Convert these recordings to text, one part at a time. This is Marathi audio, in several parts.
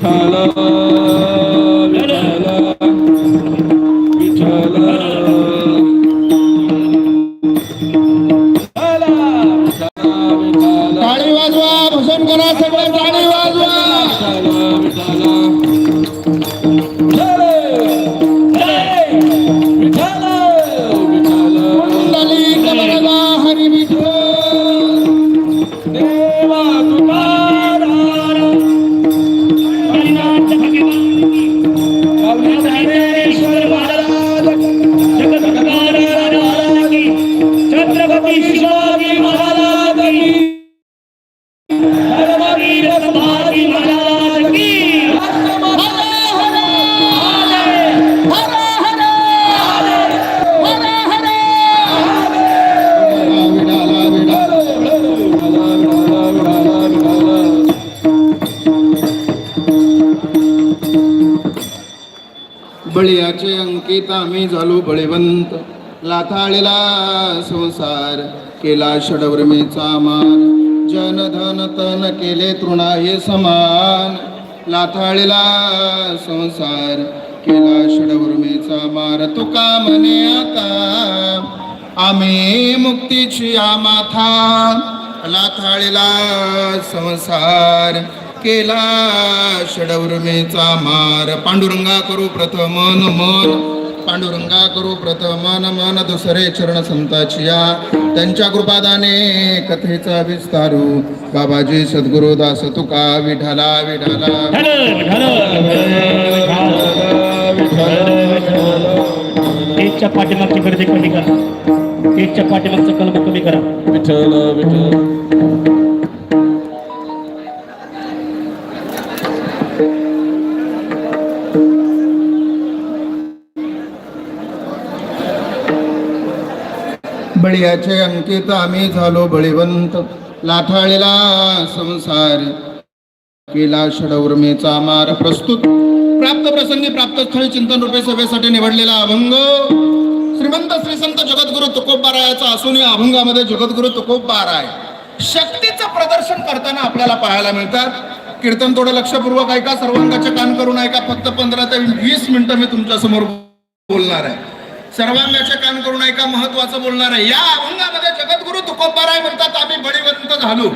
Hello. बळीयाचे अंकित आम्ही झालो बळीवंत. लाथाळीला संसार केला षडवर्मीचा मार जनधन तन केले तृणा हे समान. लाथाळीला संसार केला षडवर्मीचा मार तुका म्हणे आता आम्ही मुक्तीची आमाथा. लाथाळीला संसार केला. षडवृमेचा मार. पांडुरंगा करू प्रथम मन पांडुरंगा करू प्रथम मन मन. दुसरे चरण संताची या त्यांच्या कृपादाने कथेचा विस्तारू. बाबाजी सद्गुरु दास तुका विठाला विठाला पाठीमागची गर्दी कमी करा. स्टेजच्या पाठीमागचं कलम कमी करा. विठ्ठल विठ्ठल. बळीयाचे अंकित आम्ही झालो बळीवंत. लाथाळीला संसार केला षडवर्मीचा मार प्रस्तुत. प्राप्त प्रसंगी प्राप्त स्थळी चिंतन रूपे सभेसाठी निवडलेला अभंग. श्रीमंत श्री संत जगद्गुरु तुकोबारायाचा असून या अभंगामध्ये जगद्गुरु तुकोबाराय. शक्तीचं प्रदर्शन करताना आपल्याला पाहायला मिळतात. कीर्तन थोडं लक्षपूर्वक ऐका सर्वांगाचे कान करून ऐका. फक्त पंधरा ते वीस मिनिटं मी तुमच्यासमोर बोलणार आहे. सर्वांगाचे कान करून ऐका महत्वाचं बोलणार आहे. या अभंगामध्ये जगद्गुरु तुकोबाराय म्हणतात आम्ही बळीवंत झालो.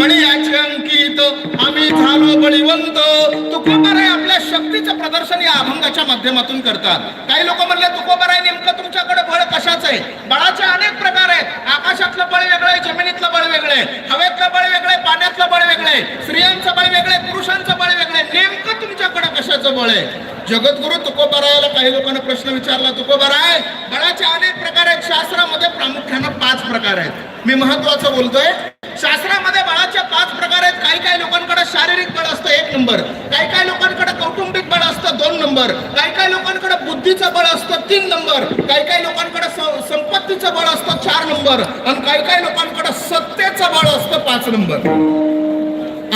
बळी याचे अंकित आम्ही झालो बळीवंत. तुकोबाराय आपल्या शक्तीचं प्रदर्शन या अभंगाच्या माध्यमातून करतात. काही लोक म्हणले तुकोबाराय नेमकं तुमच्याकडे बळ कशाचं आहे? बळाचे अनेक प्रकार आहेत. आकाशातलं बळ वेगळं आहे जमिनीतलं बळ वेगळं आहे. हवेतलं बळ वेगळं आहे पाण्यातलं बळ वेगळं आहे. स्त्रियांचं बळ वेगळं आहे पुरुषांचं बळ वेगळं नेमकं तुमच्याकडे कशाचं बळ आहे. जगद्गुरु तुकोबारायाला काही लोकांना प्रश्न विचारला तुकोबाराय बळाचे अनेक प्रकार आहेत. शास्त्रामध्ये प्रामुख्यानं पाच प्रकार आहेत. मी महत्वाचं बोलतोय. शास्त्रामध्ये बळाचे पाच प्रकार आहेत. काही काही लोकांकडे शारीरिक बळ असतं एक नंबर. काही काही लोकांकडे कौटुंबिक बळ असतं दोन नंबर. काही काही लोकांकडे बुद्धीचं बळ असतं तीन नंबर. काही काही लोकांकडे संपत्तीचं बळ असतं चार नंबर. आणि काही काही लोकांकडे सत्तेचं बळ असतं पाच नंबर.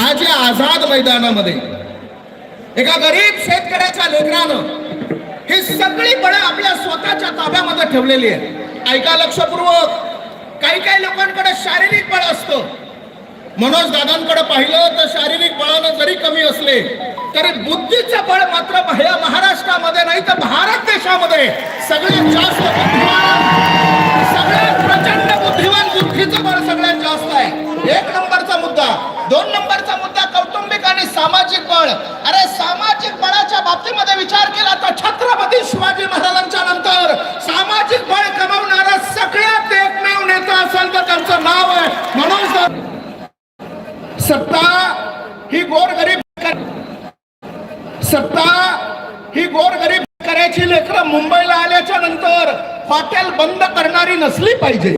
आज या आझाद मैदानामध्ये एका गरीब शेतकऱ्याच्या लेकरानं ही सगळी बळं आपल्या स्वतःच्या ताब्यामध्ये ठेवलेली आहेत. ऐका लक्षपूर्वक. काही काही लोकांकडे शारीरिक बळ असतं. मनोज दादांकडे पाहिलं तर शारीरिक बळानं जरी कमी असले तरी बुद्धीचं बळ मात्र ह्या महाराष्ट्रामध्ये नाही तर भारत देशामध्ये सगळ्यात जास्त बुद्धिमान सगळ्यात प्रचंड बुद्धिमान बुद्धीचं बळ सगळ्यात जास्त आहे. एक नंबरचा मुद्दा दोन नंबरचा मुद्दा कौटुंबिक सामाजिक बळ. अरे सामाजिक बळाच्या बाबतीमध्ये विचार केला तर छत्रपती शिवाजी महाराजांच्या नंतर सामाजिक बळ कमावणारा सगळ्यात एकमेव नेता असेल तर त्यांचं नाव आहे म्हणून सत्ता ही गोरगरीब सत्ता ही गोरगरीब करायची लेकरं मुंबईला आल्याच्यानंतर हॉटेल बंद करणारी नसली पाहिजे.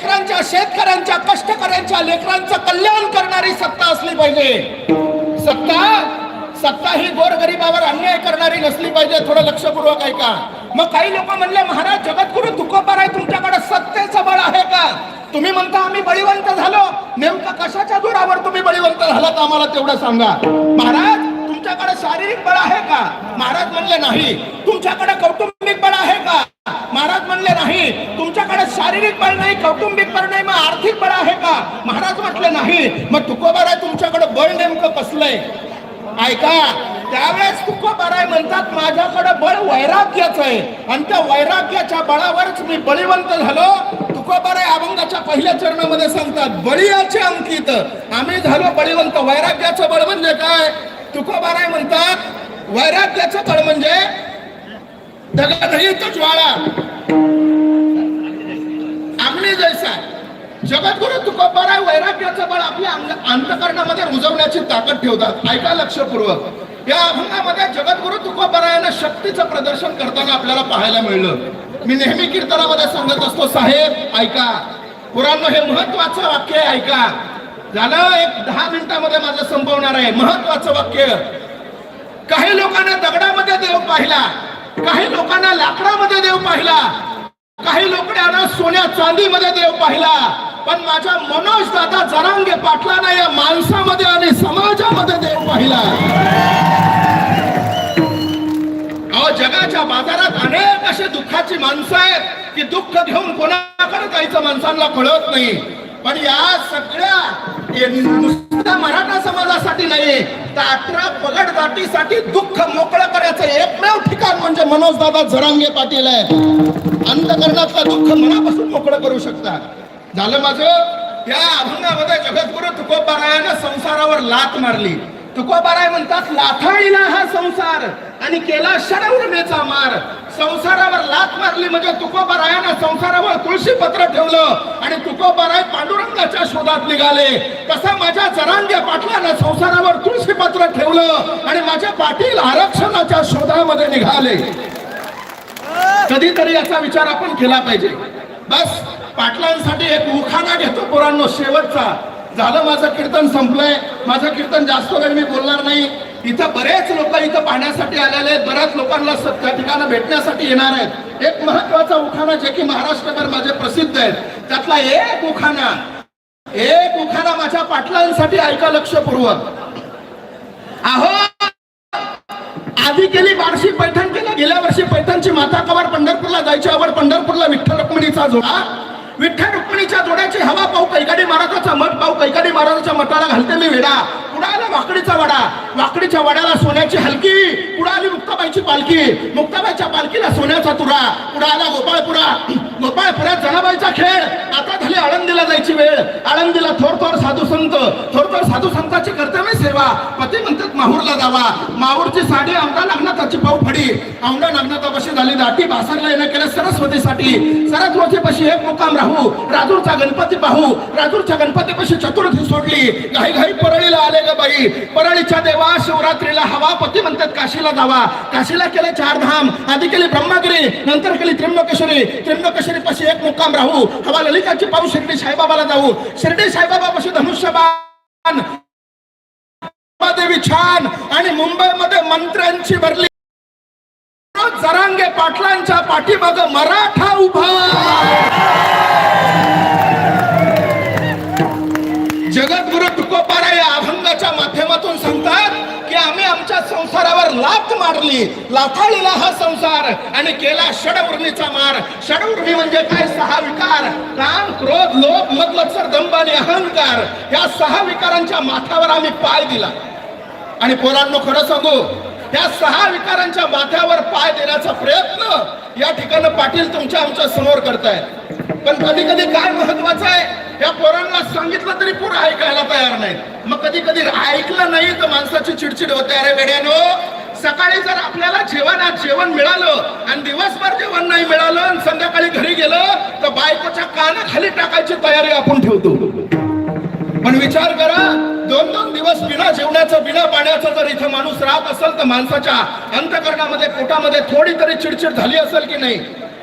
लेकरांच्या शेतकऱ्यांच्या कष्टकऱ्यांच्या लेकरांचं कल्याण करणारी सत्ता असली पाहिजे. सत्ता सत्ता ही गोरगरिबावर अन्याय करणारी नसली पाहिजे थोडं लक्षपूर्वक ऐका. मग काही लोक म्हणले महाराज जगद्गुरु आहे तुमच्याकडे सत्तेचं बळ आहे का? तुम्ही म्हणता आम्ही बळीवंत झालो. नेमकं कशाच्या जोरावर तुम्ही बळीवंत झालात आम्हाला तेवढं सांगा. महाराज तुमच्याकडे शारीरिक बळ आहे का? महाराज म्हणले नाही. तुमच्याकडे कौटुंबिक बळ आहे का? महाराज म्हणले नाही तुमच्याकडे शारीरिक बळ नाही कौटुंबिक बळ नाही मग आर्थिक बळ आहे का? महाराज म्हटले नाही मग तुकोबाराय तुमच्याकडे बळ नेमकं कसलंय? ऐका त्यावेळेस तुकोबाराय म्हणतात माझ्याकडे बळ वैराग्याचं आहे. आणि त्या वैराग्याच्या बळावरच मी बळीवंत झालो. तुकोबाराय अभंगाच्या पहिल्या चरणामध्ये सांगतात बळीयाचे अंकित आम्ही झालो बळीवंत. वैराग्याचं बळ म्हणजे काय? तुकोबाराय म्हणतात वैराग्याचं बळ म्हणजे दगदगीत ज्वाळा अग्नी जैसा जगद्गुरु तुकोबाराय वैराग्याचं बळ आपल्या अंतकरणामध्ये रुजवण्याची ताकद ठेवतात. ऐका लक्षपूर्वक. या अभंगामध्ये जगद्गुरु तुकोबारायानं शक्तीचं प्रदर्शन करताना आपल्याला पाहायला मिळलं. मी नेहमी कीर्तनामध्ये सांगत असतो साहेब ऐका. पुराण हे महत्वाचं वाक्य आहे ऐका. झालं एक दहा मिनिटामध्ये माझं संपवणार आहे. महत्वाचं वाक्य. काही लोकांना दगडामध्ये देव पाहिला. काही लोकांना लाकडामध्ये देव पाहिला. काही लोकांना सोन्या चांदीमध्ये देव पाहिला. पण माझ्या मनोज दादा जरांगे पाटलांना या माणसामध्ये आणि समाजामध्ये देव पाहिला. अहो जगाच्या बाजारात अनेक असे दुःखाची माणसं आहेत की दुःख घेऊन कोणाकडे जायचं माणसांना कळत नाही. पण या सगळ्या नुसत्या मराठा समाजासाठी नाही तर अठरा पगड जातीसाठी दुःख मोकळं करायचं एकमेव ठिकाण म्हणजे मनोज दादा झरांगे पाटील आहे. अंतकरणातलं दुःख मनापासून मोकळं करू शकतात. झालं माझं? या अभंगामध्ये जगद्गुरु तुकोबारायानं संसारावर लात मारली. तुकोबाराय म्हणतात लाथाळीला हा संसार आणि केला षडउर्मेचा मार. संसारावर लात मारली म्हणजे तुकोबारायानं संसारावर तुळशी पत्र ठेवलं आणि तुकोबाराय पांडुरंगाच्या शोधात निघाले. तसं माझ्या जरांगे पाटलानं संसारावर तुळशी पत्र ठेवलं आणि माझ्या पाटील आरक्षणाच्या शोधामध्ये निघाले. कधीतरी याचा विचार आपण केला पाहिजे. बस पाटलांसाठी एक उखाणा घेतो पुराणो शेवटचा. झालं माझं कीर्तन संपलंय. माझं कीर्तन जास्त वेळ मी बोलणार नाही. इथं बरेच लोक इथं पाहण्यासाठी आलेले आहेत. बऱ्याच लोकांना त्या ठिकाणी भेटण्यासाठी येणार आहेत. एक महत्त्वाचा उखाणा जे की महाराष्ट्रभर माझे प्रसिद्ध आहेत. त्यातला एक उखाणा एक उखाणा माझ्या पाटलांसाठी ऐका लक्षपूर्वक. अहो आधी केली बारशी पैठण केलं. गेल्या वर्षी पैठणची माता कवार पंढरपूरला जायची. आवड पंढरपूरला विठ्ठल रुक्मिणीचा जोडा. विठ्ठल रुक्मिणीच्या जोड्याची हवा पाहू कैकाडी महाराजाचा मठ पाहू कैकाडी महाराजाच्या मठाला घालते मी वेडा. कुडाला वाकडीचा वडा. वाकडीच्या वड्याला सोन्याची हलकी. कुडाली मुक्ताबाईची पालखी. मुक्ताबाईच्या पालखीला सोन्याचा तुरा. कुडाला गोपाळपुरा. गोपाळपुरात जनाबाईचा खेळ. आता झाली आळंदीला जायची वेळ. आळंदीला थोर थोर साधू संत. थोर थोर साधू संतांची कर्तव्य सेवा. पती म्हणतात माहूरला जावा. माहूरची साडी औंढा नागनाथाची पाऊ फडी. औंढा नागनाथापाशी झाली दाटी. भासरला येणं केलं सरस्वतीसाठी. सरस्वतीपाशी एक मुक्काम राहू. राजूरचा गणपती पाहू. राजूरच्या गणपतीपाशी चतुर्थी सोडली. घाई घाई परळीला आले ग बाई परळीच्या देवा शिवरात्रीला हवा पती म्हणतात काशीला जावा. काशीला केले चार धाम आधी केली ब्रह्मागिरी नंतर केली त्र्यंबकेश्वरी. त्र्यंबकेश्वरी पाशी एक मुक्काम राहू. हवा ललिताची पाहू शिर्डी साईबाबाला जाऊ. शिर्डी साईबाबापाशी धनुष्यबाण. देवी छान. आणि मुंबईमध्ये मंत्र्यांची भरली. जरांगे पाटलांच्या पाठीमाग मराठा उभा. लाथ मारली. लाथाळीला हा संसार आणि केला षडवृणीचा मार. षडवृणी म्हणजे काय? सहा विकार. काम क्रोध लोभ मद दंभ आणि अहंकार. या सहा विकारांच्या माथ्यावर आम्ही पाय दिला. आणि पोरांनो खरं सांगू या सहा विकारांच्या माथ्यावर पाय देण्याचा प्रयत्न या ठिकाणी पाटील तुमच्या आमच्यासमोर करतायत. पण कधी कधी काय महत्वाचं आहे? या पोरांना सांगितलं तरी पोरं ऐकायला तयार नाहीत. मग कधी कधी ऐकलं नाही तर माणसाची चिडचिड होते. अरे वेड्यानो सकाळी जर आपल्याला जेवणात जेवण मिळालं आणि दिवसभर जेवण नाही मिळालं आणि संध्याकाळी घरी गेलं तर बायकोच्या कानाखाली टाकायची तयारी आपण ठेवतो. पण विचार करा दोन दोन दिवस बिना जेवणाचं बिना पाण्याचं जर इथं माणूस राहत असेल तर माणसाच्या अंतकरणामध्ये पोटामध्ये थोडी तरी चिडचिड झाली असेल की नाही?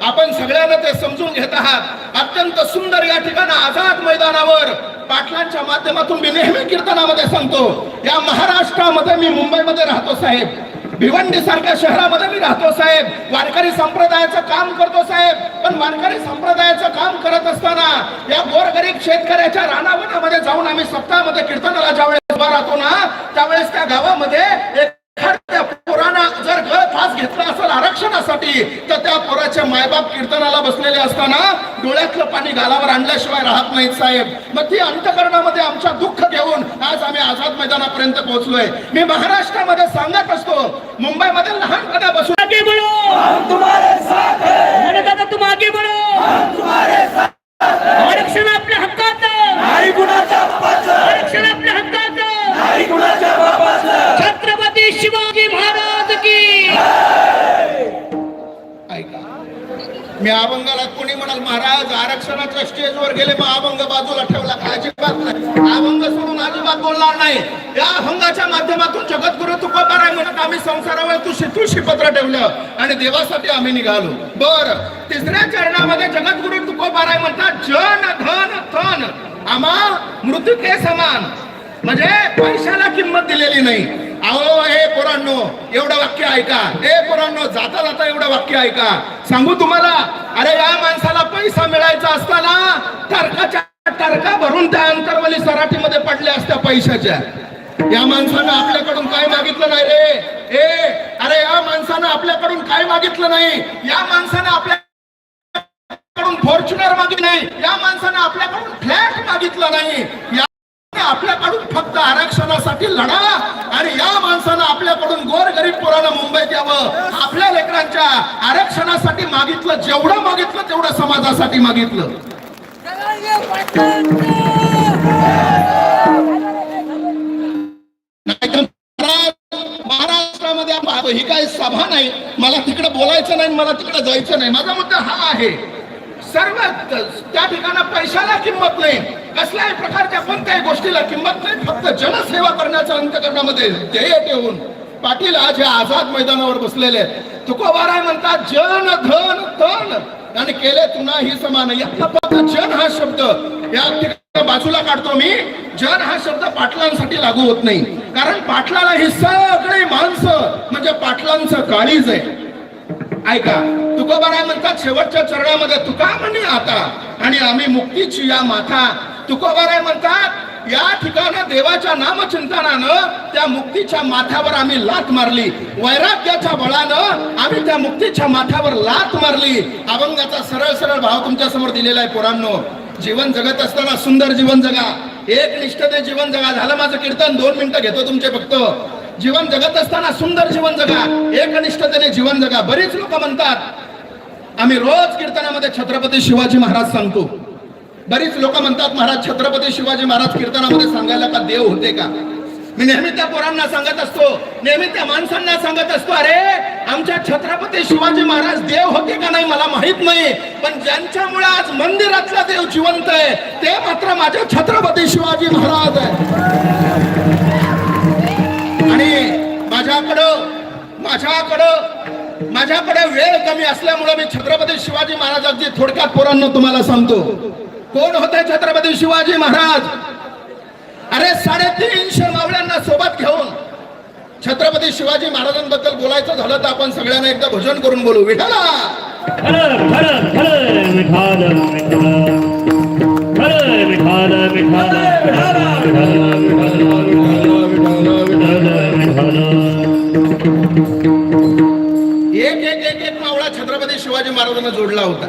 आपण सगळ्यांना ते समजून घेत आहात. अत्यंत सुंदर या ठिकाणी आझाद मैदानावर पाटलांच्या माध्यमातून मी नेहमी कीर्तनामध्ये सांगतो या महाराष्ट्रामध्ये मी मुंबईमध्ये राहतो साहेब. भिवंडी सारख्या शहरामध्ये मी राहतो साहेब. वारकरी संप्रदायाचं काम करतो साहेब. पण वारकरी संप्रदायाचं काम करत असताना या गोरगरीब शेतकऱ्याच्या रानावनामध्ये जाऊन आम्ही सप्ताहामध्ये कीर्तनाला ज्यावेळेस उभा राहतो ना त्यावेळेस त्या गावामध्ये एखाद्या पोरानं जर गळ फास घेतला असेल आरक्षणासाठी आरक्षणासाठी पोराचे मायबाप कीर्तनाला बसलेले असताना डोळ्यातलं पाणी गालावर आणल्याशिवाय राहत नाहीत साहेब. मग ती अंतकरणामध्ये आमच्या दुःख घेऊन आज आम्ही आझाद मैदानापर्यंत पोहोचलोय. मी महाराष्ट्रामध्ये सांगत असतो मुंबईमध्ये लहानपणापासून आगे बढ़ो हम तुम्हारे साथ हैं। दादा तुम आगे बढ़ो हम तुम्हारे साथ आरक्षण आपल्या आरक्षण आपल्या छत्रपती शिवाजी महाराज की! ऐका मी अभंगाला कोणी म्हणाल महाराज आरक्षणाच्या स्टेजवर गेले मग अभंग बाजूला ठेवला का? अजिबात नाही. अभंग सोडून अजिबात बोलणार नाही. या अभंगाच्या माध्यमातून जगद्गुरु तुकोबाराय म्हणत आम्ही संसारावर तुळशी तुळशी पत्र ठेवलं आणि देवासाठी आम्ही निघालो. बर तिसऱ्या चरणामध्ये जगद्गुरु तुकोबाराय म्हणतात जन धन तन आम्हा मृत्यूके समान. म्हणजे पैशाला किंमत दिलेली नाही. अहो हे पोरांनो एवढं वाक्य ऐका. हे पोरांनो जाता जाता एवढं वाक्य ऐका. सांगू तुम्हाला अरे या माणसाला पैसा मिळायचा असताना तर्काच्या तर्का भरून त्या अंतरवली सराठीमध्ये पडल्या असत्या पैशाच्या. या माणसानं आपल्याकडून काय मागितलं नाही रे? ए अरे या माणसानं आपल्याकडून काय मागितलं नाही? या माणसानं आपल्याकडून फॉर्च्युनर मागितलं नाही. या माणसानं आपल्याकडून फ्लॅट मागितलं नाही. या आपल्याकडून फक्त आरक्षणासाठी लढा आणि या माणसानं आपल्याकडून गोरगरीब पोरानं मुंबईत यावं. आपल्या लेकरांच्या आरक्षणासाठी मागितलं जेवढं मागितलं तेवढं समाजासाठी मागितलं. नाहीतर महाराष्ट्रामध्ये ही काही सभा नाही. मला तिकडे बोलायचं नाही मला तिकडे जायचं नाही. माझा मुद्दा हा आहे. सर्व त्या ठिकाणी पैशाला किंमत नाही. कसल्याही प्रकारच्या कोणत्याही गोष्टीला किंमत नाही फक्त जनसेवा करण्याच्या अंतकरणामध्ये ध्येय ठेवून पाटील आज या आझाद मैदानावर बसलेले तुकोबाराय म्हणतात जन धन तन आणि केले तुना ही समान. जन हा शब्द या ठिकाणी बाजूला काढतो मी. जन हा शब्द पाटलांसाठी लागू होत नाही. कारण पाटलाला ही सगळी माणसं म्हणजे पाटलांचं काळीज आहे. ऐका तुकोबाराय म्हणतात शेवटच्या चरणामध्ये तुका म्हणे आता. आणि आम्ही मुक्तीची या माथा. तुकोबाराय म्हणतात या ठिकाणी देवाच्या नामचिंतनानं त्या मुक्तीच्या माथ्यावर आम्ही लात मारली. वैराग्याच्या बळानं आम्ही त्या मुक्तीच्या माथ्यावर लात मारली. अभंगाचा सरळ सरळ भाव तुमच्यासमोर दिलेला आहे पोरांनो. जीवन जगत असताना सुंदर जीवन जगा. एक निष्ठते जीवन जगा. झालं माझं कीर्तन. दोन मिनिटं घेतो तुमचे फक्त. जीवन जगत असताना सुंदर जीवन जगा एकनिष्ठतेने जीवन जगा. बरीच लोक म्हणतात आम्ही रोज कीर्तनामध्ये छत्रपती शिवाजी महाराज सांगतो. बरीच लोक म्हणतात महाराज छत्रपती शिवाजी महाराज कीर्तनामध्ये सांगायला का देव होते का? मी नेहमी त्या पोरांना सांगत असतो नेहमी त्या माणसांना सांगत असतो अरे आमच्या छत्रपती शिवाजी महाराज देव होते का नाही मला माहीत नाही पण ज्यांच्यामुळे आज मंदिरातला देव जिवंत आहे ते मात्र माझे छत्रपती शिवाजी महाराज आहे माझ्याकडं माझ्याकडं माझ्याकडे वेळ कमी असल्यामुळे मी छत्रपती शिवाजी महाराजांची थोडक्यात पोरांना तुम्हाला सांगतो. कोण होते छत्रपती शिवाजी महाराज? अरे साडेतीनशे मावळ्यांना सोबत घेऊन छत्रपती शिवाजी महाराजांबद्दल बोलायचं झालं तर आपण सगळ्यांना एकदा भजन करून बोलू. विठाला विठाल विठाल विठाल एक एक एक एक मावळा छत्रपती शिवाजी महाराजांना जोडला होता.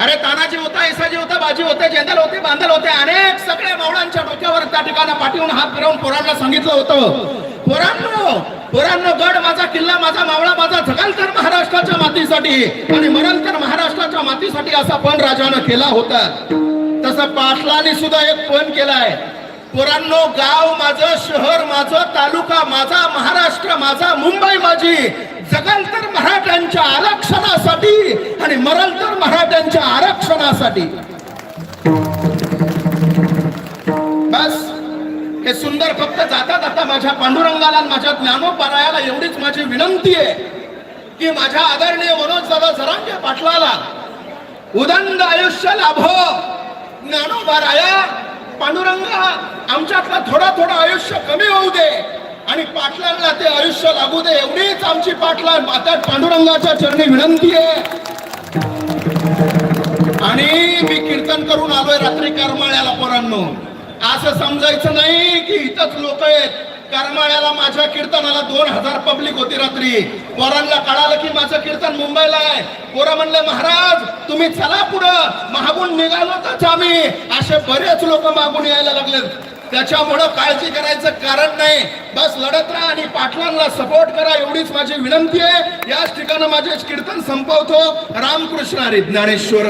अरे तानाजी होता ऐसाजी होता बाजी होते जेंदल होते बांधल होते अनेक सगळ्या मावळांच्या डोक्यावर त्या ठिकाणी पाठवून हात फिरवून पोरांना सांगितलं होतं. पोरांनो पोरांनो गड माझा किल्ला माझा मावळा माझा जगाल तर महाराष्ट्राच्या मातीसाठी आणि मरण तर महाराष्ट्राच्या मातीसाठी असा पण राजानं केला होता. तसं पाटलाने सुद्धा एक पण केलाय. पोरांनो गाव माझं शहर माझं तालुका माझा महाराष्ट्र माझा मुंबई माझी. जगल तर मराठ्यांच्या आरक्षणासाठी आणि मरल तर मराठ्यांच्या आरक्षणासाठी. बस. हे सुंदर फक्त जाता जाता माझ्या पांडुरंगाला माझ्या ज्ञानोपरायाला एवढीच माझी विनंती आहे की माझ्या आदरणीय मनोज दादा सरांच्या पाटलाला उदंड आयुष्य लाभो. ज्ञानोबाराया पांडुरंगा आमच्यातला थोडा थोडा आयुष्य कमी होऊ दे. आणि पाटलांना ते आयुष्य लागू दे. एवढीच आमची पाटला माता पांडुरंगाच्या चरणी विनंती आहे. आणि मी कीर्तन करून आलोय रात्री करमाळ्याला पोरांनो. असं समजायचं नाही की इथंच लोक आहेत. करमाळ्याला माझ्या कीर्तनाला दोन हजार पब्लिक होती रात्री. पोरांना कळालं की माझं कीर्तन मुंबईला आहे. पोरं म्हणले महाराज तुम्ही चला पुढं. मागून निघालोच आम्ही असे बरेच लोक मागून यायला लागलेत. त्याच्यामुळं काळजी करायचं कारण नाही. बस लढत राहा आणि पाटलांना सपोर्ट करा एवढीच माझी विनंती आहे. याच ठिकाणी माझे कीर्तन संपवतो. रामकृष्ण हरी ज्ञानेश्वर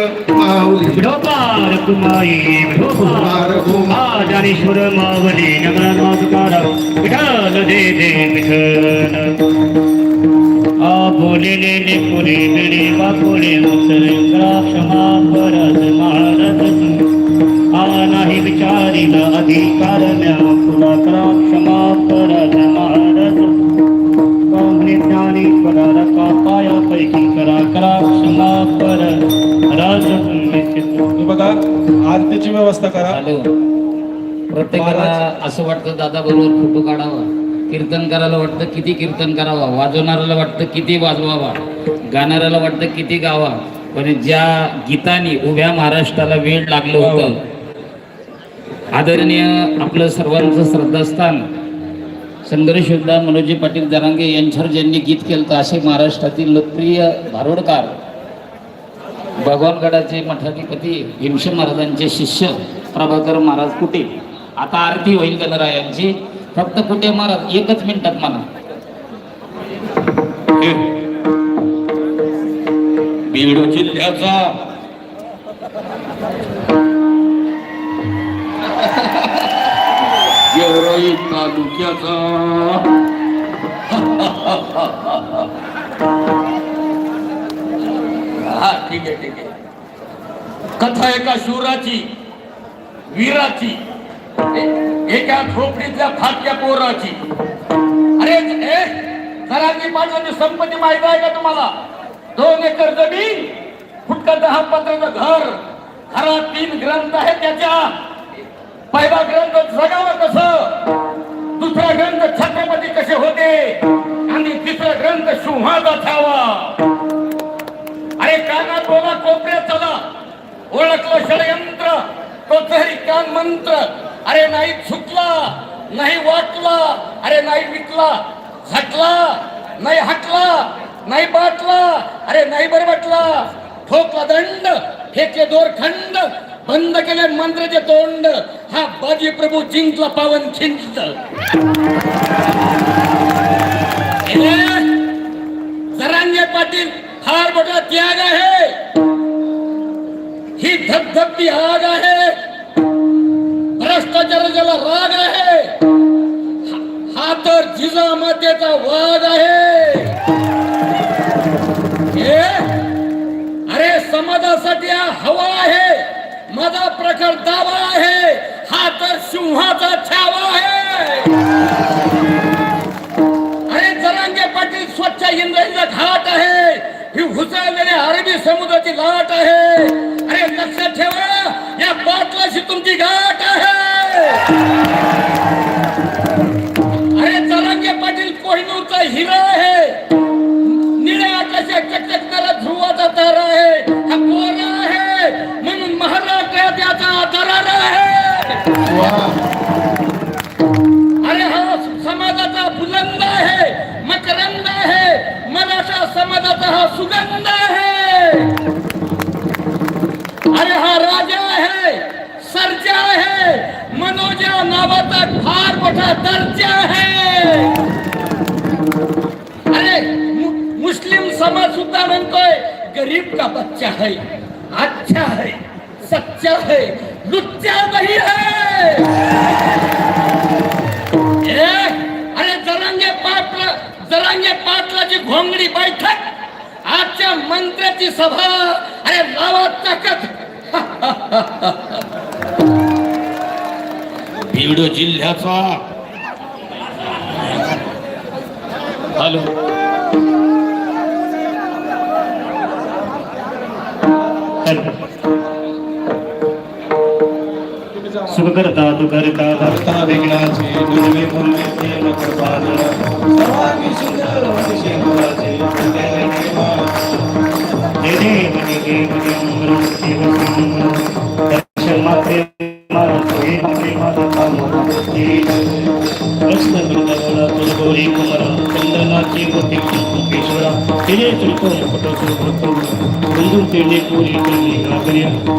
ज्ञानेश्वर मावली विठ्ठल दे दे विठ्ठल. आ बोले ले ले पुरे. आ नाही विचारिला अधिकार म्या पुरा करा क्षमा परत महाराज तू. पाहुणे ज्ञानेश्वरा रका पाया पैकी करा करा क्षमा परत राज बघा आरतीची व्यवस्था करा. हॅलो प्रत्येकाला असं वाटतं दादा बरोबर फोटो काढावा. कीर्तन करायला वाटतं किती कीर्तन करावा. वाजवणाऱ्याला वाटतं किती वाजवावा. गाणाऱ्याला वाटतं किती गावा. पण ज्या गीतानी उभ्या महाराष्ट्राला वेळ लागलं होतं आदरणीय आपलं सर्वांचं श्रद्धास्थान संघर्ष योद्धा मनोजी पाटील दरांगे यांच्यावर ज्यांनी गीत केलं तर असे महाराष्ट्रातील लोकप्रिय भारोडकार भगवानगडाचे मठाधिपती भीमसेन महाराजांचे शिष्य प्रभाकर महाराज कुटे. आता आरती होईल गणरायांची फक्त कुठे महाराज एकच मिनिटात मला बीड जिल्ह्याचा गेवराई तालुक्याचा. हा ठीक आहे ठीक आहे. कथा एका शूराची वीराची एका झोपडीतल्या फाटक्या पोराची. अरे ए, घराची संपत्ती माहीत आहे का तुम्हाला? दोन एकर जमीन फुटका दहा पत्राचं घर घरात तीन ग्रंथ आहे त्याच्या. पहिला ग्रंथ जगावं कसं? दुसरा ग्रंथ छत्रपती कसे होते? आणि तिसरा ग्रंथ सिंहाचा ठेवा. अरे कानात बोला कोपऱ्यात चला. ओळखलं षडयंत्र तो तरी कान मंत्र अरे नाही चुकला नाही वाटला अरे नाही विकला झटला नाही हटला नाही बाटला अरे नाही बरबटला. ठोकला दंड फेकले दोर खंड बंद केले मंत्राचे तोंड. हा बाजी प्रभू जिंकला पावन खिंड जरांगे पाटील फार मोठा त्याग आहे. ही धगधगती आग आहे. भ्रष्टाचाराला राग आहे. हा- तर जिजामातेचा वाद आहे. हे? अरे समाजासाठी हवा आहे. माझा प्रखर दावा आहे. हा तर सिंहाचा छावा आहे. अरे जरांगे पाटील स्वच्छ इंद्रायणीचा घाट आहे. ही हुसळलेली अरबी समुद्राची लाट आहे. अरे लक्षात ठेवा या पाटलाशी तुमची गाठ आहे. अरे जरांगे पाटील कोहिनूरचा हिरा आहे. निळ्या आकाशात चकचकणारा ध्रुवाचा तारा आहे. हा कोरा आहे म्हणून महाराष्ट्रात याचा दरार आहे अरे हा समाजाचा बुलंद आहे मकरंद आहे मराठा समाजाचा हा सुगंध आहे. अरे हा राजा आहे सर्जा आहे मनोजा नावाचा फार मोठा दर्जा आहे. अरे मु- मुस्लिम समाज सुद्धा म्हणतोय गरीब का बच्चा है अच्छा है सच्चा है लुच्चा नहीं है। ए, अरे जलंगे पाटला जलंगे पाटलाची घोंगडी बैठक आजच्या मंत्र्याची सभा अरे लावा ताकद। बीड जिल्ह्याचा। हॅलो। सुख करता तू करता करता वेगळाचे दुर्वे बोलले प्रेम कृपाल सर्वांगी सुंदर देव हे देव देव शिव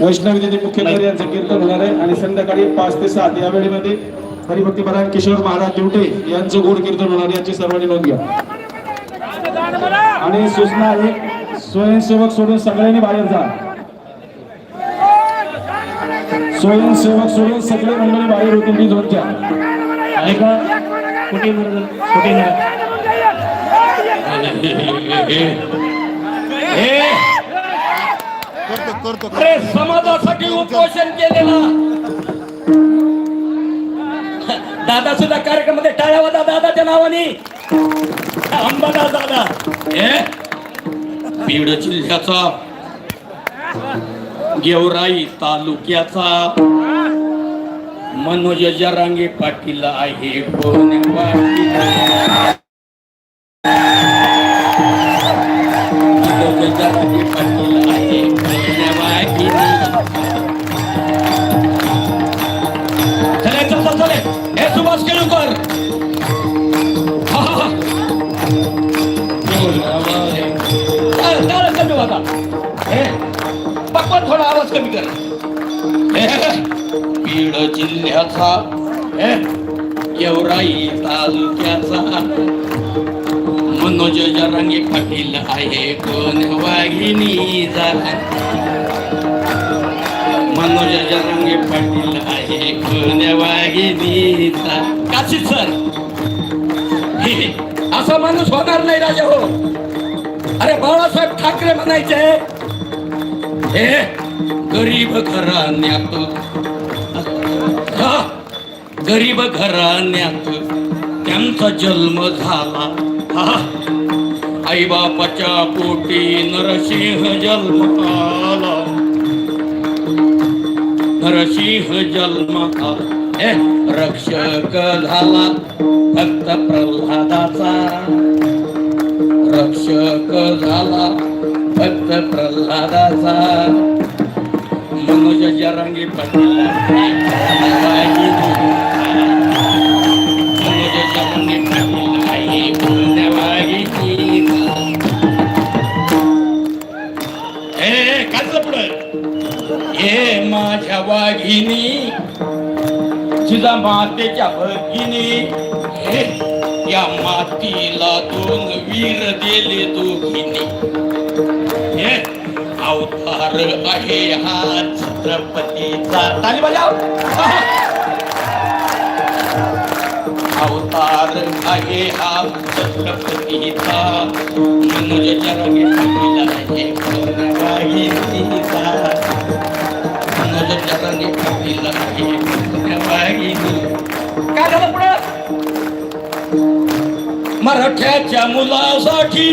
वैष्णवी देवी मुख्य कार्य यांचं कीर्तन होणार आहे आणि संध्याकाळी पाच ते सात या वेळेमध्ये हरिभक्ती परायण किशोर महाराज दिवटे यांचं गोड कीर्तन होणार याची सर्वांनी नोंद घ्या. आणि सूचना आहे स्वयंसेवक सोडून सगळ्यांनी बाहेर जा. स्वयंसेवक सोडून सगळे मंडळी बाहेर होतील ती नोंद घ्या. आहे का कुठे कुठे नाही अरे समाजासाठी उपोषण केलेला. दादा सुद्धा कार्यक्रमामध्ये टाळ्या वाजा दादाच्या नावाने. अंबादास दादा. ए बीड जिल्ह्याचा गेवराई तालुक्याचा मनोज जरांगे पाटील आहे. कमी कर. बीड जिल्ह्याचा हे, गेवराई तालुक्याचा. मनोज जरांगे पाटील आहे कोण वाघिनी जरा. मनोज जरंगे पाटील आहे कोण वाघिनीचा काशीद सर. हे, असा माणूस होणार नाही राजा हो. अरे बाळासाहेब ठाकरे म्हणायचे. हे गरीब घराण्यात. हा, गरीब घराण्यात. त्यांचा जन्म झाला. हा पोटी नरसिंह जन्म आला नरसिंह जन्माला. हे रक्षक झाला. भक्त प्रल्हादाचा. रक्षक झाला. भक्त प्रल्हादाचा. मनोज जरांगी पाटील मनोज जरांगी हे माझ्या वाघिनी तुझा मातेच्या भगिनी हे या मातीला दोन वीर दिले दोघीनी. हे अवतार आहे हा छत्रपतीचा. ताली बजाव. अवतार आहे हा छत्रपतीचा. मनोज चरणी पाटील आहे वाघिनीचा मनोज चरणी पाटील आहे काय झालं पुढं? मराठ्याच्या मुलासाठी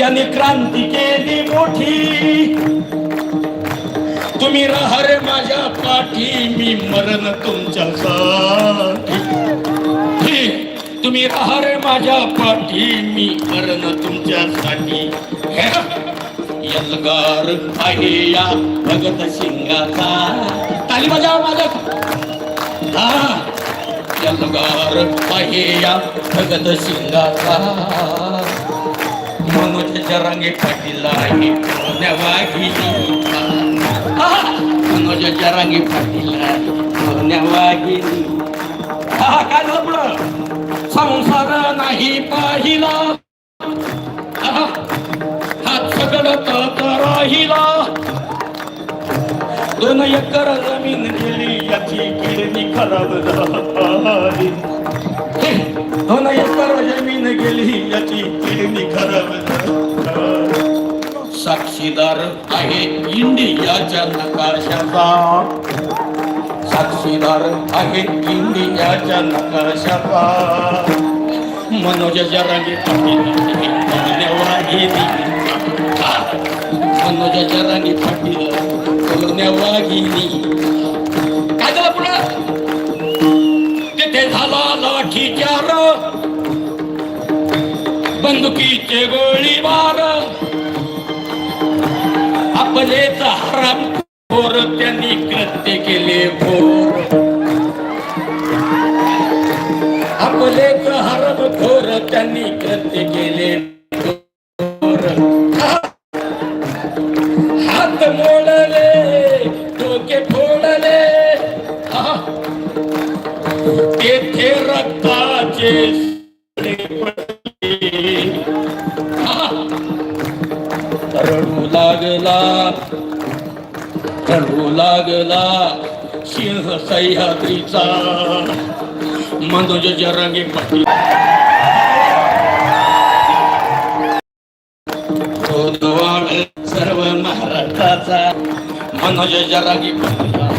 यांनी क्रांती केली मोठी. तुम्ही राहा रे माझ्या पाठी मी मरण तुमच्या साठी तुम्ही राहा रे माझ्या पाठी मी मरण तुमच्यासाठी हे, आहे या भगत सिंगाचा ताली बजा माझ्या हा जलगार आहे या भगत सिंगाचा जरांगे पाटील आहे. पुण्यावागी मनोज जरांगे पाटील आहे पुण्यावागी हा काय झालं पुढं? संसार नाही पाहिला. हात सगळं राहिला. दोन एकर जमीन गेली याची किडनी खराब झाली. हो दोन एकर जमीन म्हणजे गेली याची किडनी खराब साक्षीदार आहे इंडियाच्या नकाशाचा. साक्षीदार आहे इंडियाच्या नकाशाचा. मनोज जरांगे मनोज जरांगे पाटील वाघिनी काय झालं पुढं? तिथे झाला लाठीच्या बंदुकीचे गोळीबार आपलेच हराम रडू लागला सिंह सह्याद्रीचा. मनोजच्या जरांगे पाटील. सर्व महाराष्ट्राचा. मनोजच्या जरांगे पाटील.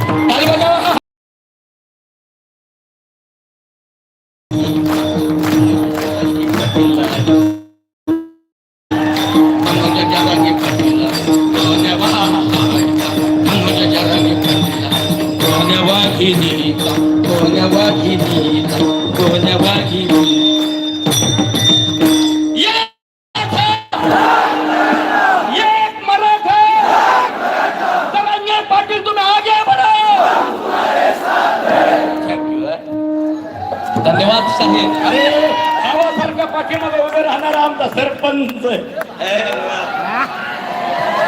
पाठीमागे उभे राहणारा आमचा सरपंच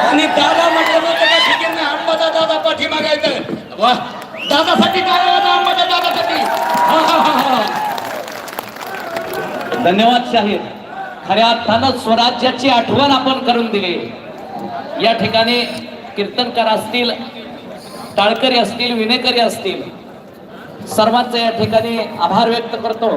आणि दादा म्हटलं नव्हतं का ठीक आहे आंबाचा दादा पाठीमागायचं वा दादासाठी काय आंबाच्या दादासाठी? हा हा हा हा. धन्यवाद साहेब खऱ्या अर्थानं स्वराज्याची आठवण आपण करून दिली. या ठिकाणी कीर्तनकार असतील टाळकरी असतील विनेकरी असतील सर्वांचे या ठिकाणी आभार व्यक्त करतो.